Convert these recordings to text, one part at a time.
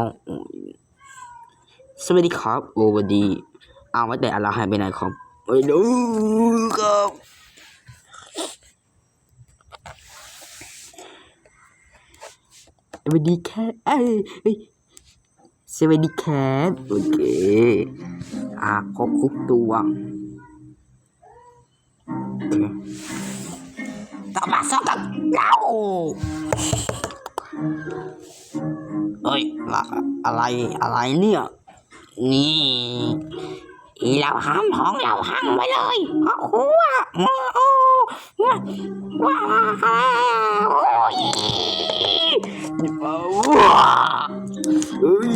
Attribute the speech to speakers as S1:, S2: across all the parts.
S1: อ๋อสวัสดีครับโอวัสดีเอาวว่าแต่อะไรหายไปไหนครับไม่รู้ครับสวัสดีครับเอ้ยสวัสดีครับโอเคอะครบทุกตัวต้อมาสู้กับเรา เอ้ยละอะไรอะไรเนี่ย นี่เราห้ามของเราห้ามไว้เลยเพราะครูอะโอ้โอ้ว้าว้าโอ้ยว้าวเอ้ย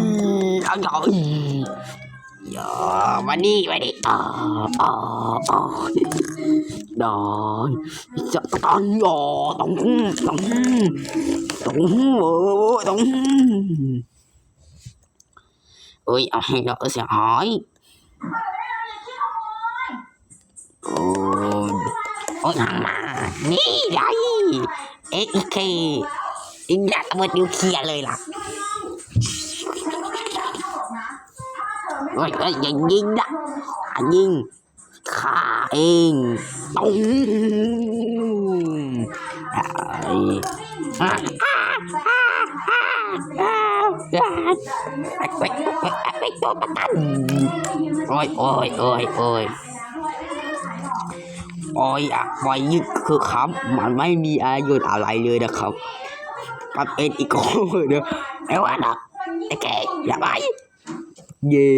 S1: อร่อยอย่า มานี่มานี่อ่าอ่าอ่าได้จะต้องยอต้องต้องต้องโอ้ต้องเอ้ยเอาให้เราเสียหายโอ้ยโอ้ยทางมานี่ไงเอ็กเคอินดัตเบิดนิวเคลียร์เลยล่ะ เฮ้ยเฮ้ยอย่ายิงนะอย่ายิงข้าเองตุ้มไอ้ไอ้ตัวประกันโอ้ยโอ้ยโอ้ยโอ้ยโอ้ยอะไว้ยึดคือครับ มันไม่มีอายุอะไรเลยนะครับมันเป็นอีกคนเดียวไอ้วันนะไอ้แกอย่าไป เย่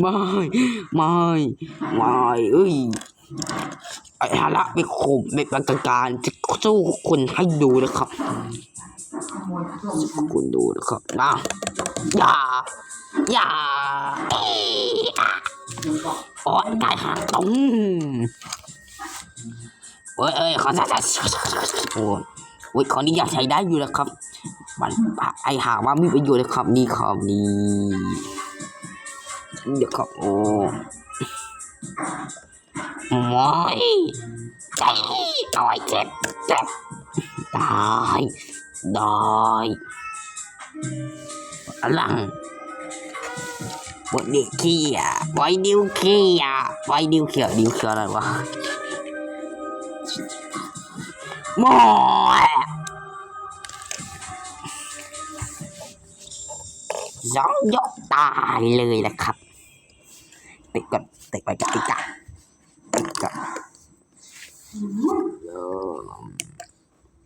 S1: ไม่ไม่ไม่เอ้ยไอ้ฮาระเป็นข่มเป็นประการจะสู้คนให้ดูนะครับคุณดูนะครับนะอย่าอย่าเอ้ยอะโอ้ยตายหาตรงเอ้ยเอ้ยขอสักโอ้ยโอ้ยขอนี้อยากใช้ได้อยู่นะครับ มันไอหาว่ามีประโยชน์นะครับนี่ครับนี่เดี๋ยวครับโอ้มอยใจโอ้ยเจ็บเจ็บได้ได้หลังบดดิขี้อะไว้ดิวขี้อะไว้ดิวเขียวดิวเขียวอะไรวะมอย สองยกตายเลยแหละครับติดก่อนติดไปติดกันติดก่อน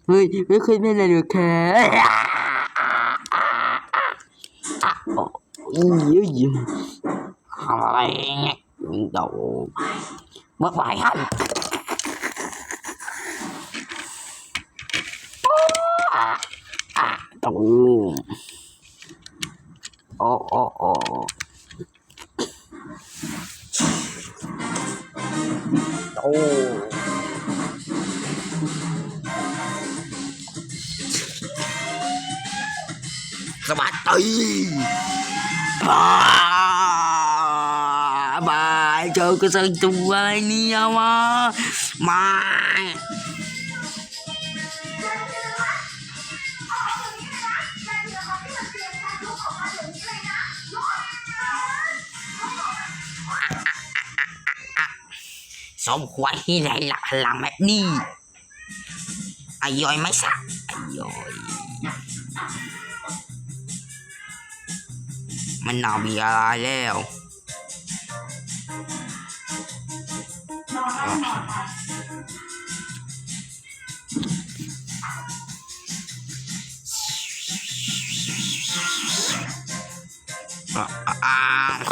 S1: เฮ้ยไม่เคยเล่นเลยแค่อะโอ้ยยทำอะไรเนี่ยโดเมื่อไหร่ฮะอะอะตูม โอ้โอ้โอ้โอ้สวัสดีบายบา สมควรที่ได้หลักพลังแบบนี้อายอยไม่สักอายอยมันหนามีอะไรแล้วอะอะอะ